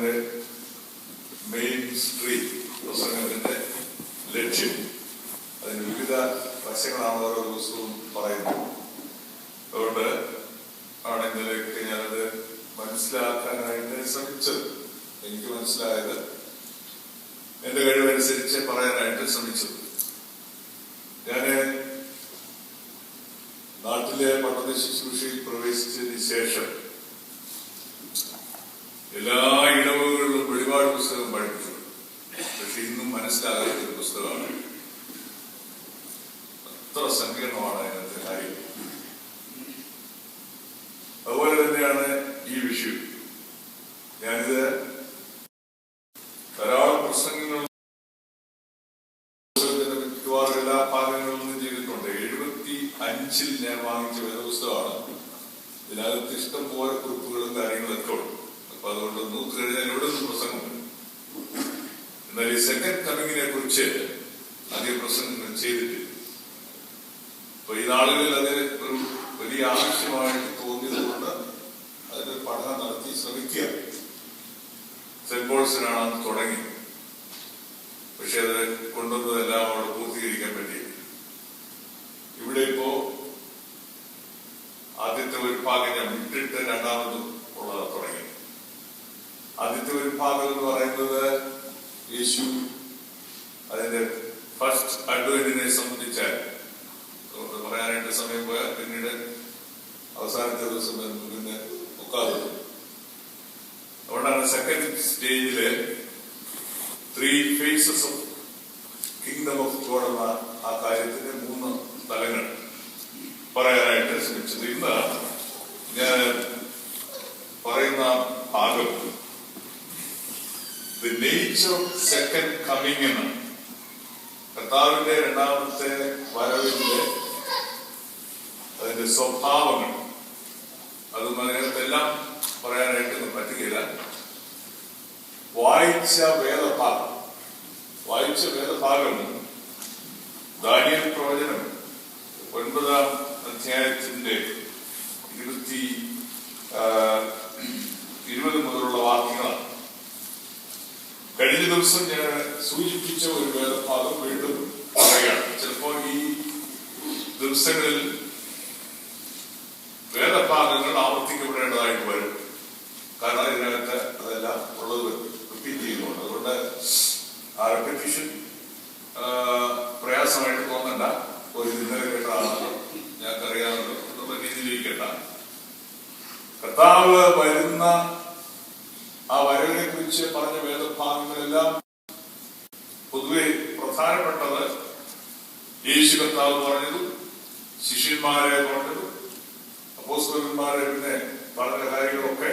അതിന്റെ main stream പ്രസംഗത്തിന്റെ ലക്ഷ്യം. അതിന് വിവിധ വശങ്ങളാണ് ഓരോ ദിവസവും പറയുന്നത്. അതുകൊണ്ട് ആണ് ഇന്നലെയൊക്കെ ഞാനത് മനസ്സിലാക്കാനായിട്ട് ശ്രമിച്ചത്. എനിക്ക് മനസ്സിലായത് എന്റെ കഴിവനുസരിച്ച് പറയാനായിട്ട് ശ്രമിച്ചത്. ഞാൻ നാട്ടിലെ പഠന ശുശ്രൂഷയിൽ പ്രവേശിച്ചതിന് ശേഷം എല്ലാ ഇടവുകളിലും ഒരുപാട് പുസ്തകം പഠിപ്പിച്ചു പക്ഷെ ഇന്നും മനസ്സിലാകാത്ത ഒരു പുസ്തകമാണ്. അത്ര സങ്കീർണമാണ് അതിനകത്തെ കാര്യം. അതുപോലെ തന്നെയാണ് ഈ വിഷയം. ഞാനിത് ധാരാളം പ്രസംഗങ്ങൾ മിക്കവാറും എല്ലാ ഭാഗങ്ങളിൽ നിന്നും ചെയ്തിട്ടുണ്ട്. എഴുപത്തി അഞ്ചിൽ ഞാൻ വാങ്ങിച്ച വേദപുസ്തകമാണ് ഇതിനകത്ത് ഇഷ്ടം പോലെ കുറിപ്പുകളും കാര്യങ്ങളൊക്കെ ഉണ്ട്. അപ്പൊ അതുകൊണ്ട് നൂറ്റി കഴിഞ്ഞാൽ ഇവിടെ നിന്ന് പ്രസംഗമുണ്ട് എന്നാൽ ഈ സെക്കൻഡ് കമ്മിങ്ങിനെ കുറിച്ച് അധികം പ്രസംഗം ചെയ്തിട്ടില്ല. അപ്പൊ ഈ നാളുകളിൽ അത് ഒരു വലിയ ആവശ്യമായിട്ട് തോന്നിയതുകൊണ്ട് അതിന്റെ പഠനം നടത്തി ശ്രമിക്കുക. സെന്റ് പോൾസിനാണ് തുടങ്ങി. പക്ഷെ അത് കൊണ്ടുവന്നതെല്ലാം അവിടെ പൂർത്തീകരിക്കാൻ പറ്റിയില്ല. ഇവിടെ ഇപ്പോ ആദ്യത്തെ ഒരു ഭാഗം ഞാൻ വിട്ടിട്ട് രണ്ടാമതും ഉള്ളത് തുടങ്ങി ആദ്യത്തെ ഒരു ഭാഗം എന്ന് പറയുന്നത് യേശു അതിന്റെ ഫസ്റ്റ് അഡ്വൈറ്റിനെ സംബന്ധിച്ചാൽ പറയാനായിട്ട് സമയം പോയാൽ പിന്നീട് അവസാനത്തെ ദിവസം പിന്നെ ഒക്കാതെ. അതുകൊണ്ടാണ് സെക്കൻഡ് സ്റ്റേജിൽ three phases of kingdom of God എന്ന ആ കാര്യത്തിന്റെ മൂന്ന് തലങ്ങൾ പറയാനായിട്ട് ശ്രമിച്ചത്. ഇന്ന് ഞാൻ പറയുന്ന ഭാഗം the nature of second coming എന്ന് കർത്താവിന്റെ രണ്ടാമത്തെ വരവിന്റെ അതിന്റെ സ്വഭാവങ്ങൾ. അത് അതിനകത്തെല്ലാം പറയാനായിട്ട് പറ്റുകയില്ല. വായിച്ച വേദഭാഗം. വായിച്ച വേദഭാഗം ദാനിയൽ പ്രവചനം ഒൻപതാം അധ്യായത്തിന്റെ ഇരുപത്തി ദിവസം ഞാൻ സൂചിപ്പിച്ച ഒരു വേദഭാഗം വീണ്ടും പറയുകയാണ്. ചിലപ്പോൾ ഈ ദിവസങ്ങളിൽ വേദഭാഗങ്ങൾ ആവർത്തിക്കപ്പെടേണ്ടതായിട്ട് വരും. കാരണം ഇതിനകത്ത് അതെല്ലാം ഉള്ളത് റിപ്പീറ്റ് ചെയ്യുന്നുണ്ട്. അതുകൊണ്ട് ആ റെപ്പിറ്റീഷൻ പ്രയാസമായിട്ട് തോന്നണ്ട. ഒരു ഇന്നലെ കേട്ടാണല്ലോ ഞങ്ങൾക്കറിയാമല്ലോ എന്നുള്ള കേട്ടാ. കർത്താവ് വരുന്ന ആ വരവിനെ കുറിച്ച് പറഞ്ഞ യേശു കർത്താവ് പറഞ്ഞതും ശിഷ്യന്മാരെ പറഞ്ഞതും അപ്പോസ്തകന്മാരെ പിന്നെ പറഞ്ഞ കാര്യങ്ങളൊക്കെ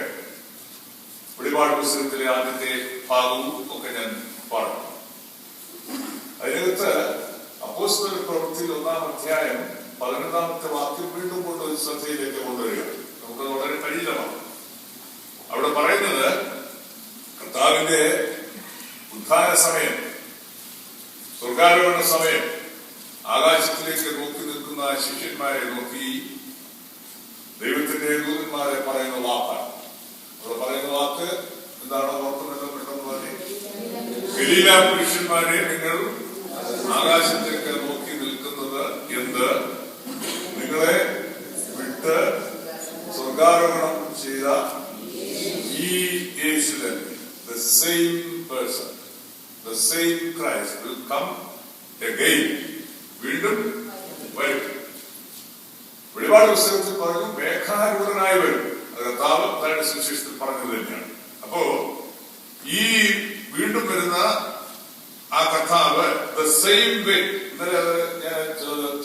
വെളിപാട് പുസ്തകത്തിലെ ആദ്യത്തെ ഭാഗവും ഒക്കെ ഞാൻ പറഞ്ഞു. അതിനകത്ത് അപ്പോസ്തക പ്രവൃത്തിയിൽ ഒന്നാം അധ്യായം പതിനൊന്നാമത്തെ വാക്യം വീണ്ടും കൊണ്ട് ശ്രദ്ധയിലേക്ക് കൊണ്ടുവരിക. നമുക്ക് വളരെ പരിചിതമാണ് അവിടെ പറയുന്നത് കർത്താവിന്റെ ഉദ്ധാന സമയം സ്വർഗാരോഹണ സമയം ആകാശത്തിലേക്ക് നോക്കി നിൽക്കുന്ന ശിഷ്യന്മാരെ നോക്കി ദൈവത്തിന്റെ ദൂതന്മാരെ പറയുന്ന വാക്കാണ് അവർ പറയുന്ന വാക്ക് എന്താണ് പുരുഷന്മാരെ നിങ്ങൾ ആകാശത്തേക്ക് നോക്കി നിൽക്കുന്നത് എന്ത്? നിങ്ങളെ വിട്ട് സ്വർഗാരോഹണം ചെയ്ത ഈ Yesu the same person the same Christ will come again വീണ്ടും വരും. വെളിപാട് പുസ്തകത്തിൽ പറഞ്ഞു മേഘാരൂഢനായി വരും. അത് കർത്താവ് തന്റെ സുവിശേഷത്തിൽ പറഞ്ഞത് തന്നെയാണ്. അപ്പോ ഈ വീണ്ടും വരുന്ന ആ കർത്താവ് ദ സെയിം വേ ഇന്നലെ അത് ഞാൻ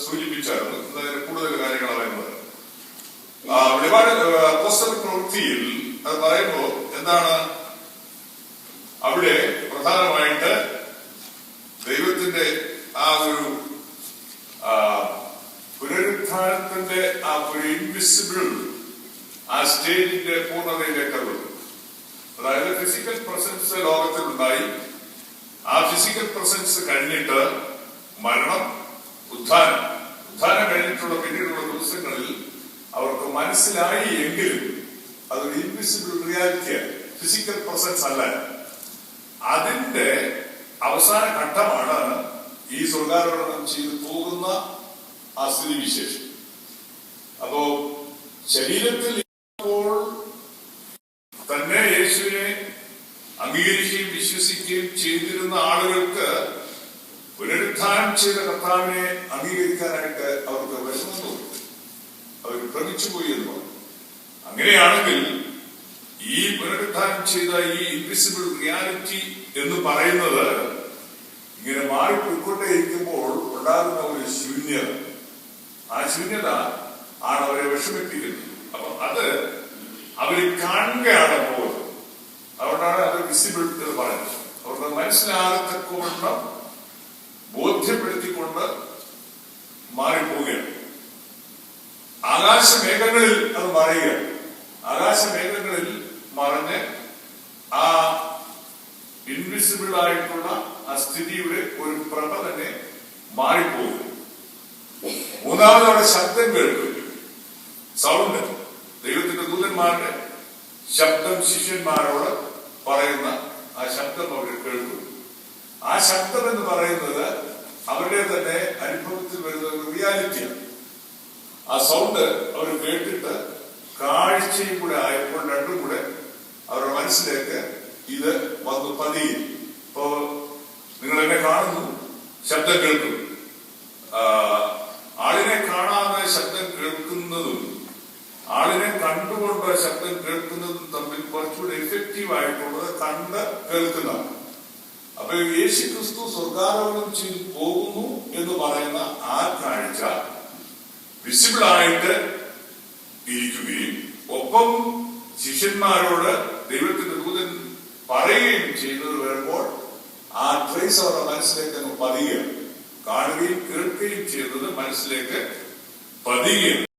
സൂചിപ്പിച്ചായിരുന്നു. ഇന്നലെ കൂടുതൽ കാര്യങ്ങൾ പറയുന്നത് ഒരുപാട് പുസ്തക പ്രവൃത്തിയിൽ അത് പറയുമ്പോ എന്താണ്? അവിടെ പ്രധാനമായിട്ട് ദൈവത്തിന്റെ ആ ഒരു ആ, പുനരുത്ഥാനത്തിന്റെ ആ ഒരു ഇൻവിസിബിൾ ആ സ്റ്റേജിന്റെ പൂർണതയിലേക്ക് അത് അതായത് ഫിസിക്കൽ പ്രസൻസ് ലോകത്തിൽ ഉണ്ടായി ആ ഫിസിക്കൽ പ്രസൻസ് കഴിഞ്ഞിട്ട് മരണം ഉദ്ധാനം. ഉദ്ധാനം കഴിഞ്ഞിട്ടുള്ള പിന്നീടുള്ള ദിവസങ്ങളിൽ അവർക്ക് മനസ്സിലായി എങ്കിലും അതൊരു ഇൻവിസിബിൾ റിയാലിറ്റിയാണ് ഫിസിക്കൽ പ്രസൻസ് അല്ല. അതിന്റെ അവസാന ഘട്ടമാണ് ഈ സ്വർഗാരോഹണം ചെയ്തു പോകുന്ന ആ സ്ഥിതി വിശേഷം. അപ്പോ ശരീരത്തിൽ തന്നെ യേശുവിനെ അംഗീകരിക്കുകയും വിശ്വസിക്കുകയും ചെയ്തിരുന്ന ആളുകൾക്ക് പുനരുദ്ധാനം ചെയ്ത കർത്താവിനെ അംഗീകരിക്കാനായിട്ട് അവർക്ക് വിഷമം തോന്നി അവർ ഭ്രമിച്ചുപോയി എന്ന് പറഞ്ഞു. അങ്ങനെയാണെങ്കിൽ ഈ പുനരുദ്ധാനം ചെയ്ത ഈ ഇൻവിസിബിൾ റിയാലിറ്റി എന്ന് പറയുന്നത് ഇങ്ങനെ മാറി പോയിക്കൊണ്ടേയിരിക്കുമ്പോൾ ഉണ്ടാകുന്ന ഒരു ശൂന്യത. ആ ശൂന്യത ആണ് അവരെ വിഷമിപ്പിക്കുന്നത്. അപ്പൊ അത് അവർ കാണുകയാണ് പോലും അതുകൊണ്ടാണ് അവർ വിസിബിലിറ്റി പറയുന്നത്. അവർക്ക് മനസ്സിലാകത്തക്കവണ്ണം ബോധ്യപ്പെടുത്തിക്കൊണ്ട് മാറിപ്പോവുകയാണ്. ആകാശമേഘങ്ങളിൽ അത് മറയുകയാണ്. ആകാശമേഘങ്ങളിൽ മറഞ്ഞ് ആ ഇൻവിസിബിൾ ആയിട്ടുള്ള ആ സ്ഥിതിയുടെ ഒരു പ്രഭ തന്നെ മാറിപ്പോകും. മൂന്നാമത് അവിടെ ശബ്ദം കേൾക്കും സൗണ്ട്. ദൈവത്തിന്റെ ദൂതന്മാരുടെ ശബ്ദം ശിഷ്യന്മാരോട് പറയുന്ന ആ ശബ്ദം അവർ കേൾക്കും ആ ശബ്ദം എന്ന് പറയുന്നത് അവരുടെ തന്നെ അനുഭവത്തിൽ വരുന്ന ഒരു റിയാലിറ്റിയാണ്. ആ സൗണ്ട് അവർ കേട്ടിട്ട് കാഴ്ചയും കൂടെ ആയപ്പോൾ രണ്ടും കൂടെ അവരുടെ മനസ്സിലേക്ക് ഇത് പതിയും ഇപ്പോ നിങ്ങൾ എന്നെ കാണുന്നു. ശബ്ദം കേൾക്കുന്നു ആ, ആളിനെ കാണാതെ ശബ്ദം കേൾക്കുന്നതും ആളിനെ കണ്ടുകൊണ്ട് ശബ്ദം കേൾക്കുന്നതും തമ്മിൽ കുറച്ചുകൂടി എഫക്റ്റീവ് ആയിട്ടുള്ളത് കണ്ട് കേൾക്കുന്നതാണ്. അപ്പൊ യേശു ക്രിസ്തു സ്വർഗാരോഹണം ചെയ്ത് പോകുന്നു എന്ന് പറയുന്ന ആ കാഴ്ച വിസിബിൾ ആയിട്ട് ഇരിക്കുകയും ഒപ്പം ശിഷ്യന്മാരോട് ദൈവത്തിന്റെ പറയുകയും ചെയ്യുന്നത് വരുമ്പോൾ ആ ട്രേസ് അവരുടെ മനസ്സിലേക്ക് അങ്ങ് പതിയുകയാണ്. കാണുകയും കേൾക്കുകയും ചെയ്യുന്നത് മനസ്സിലേക്ക് പതിയുകയാണ്.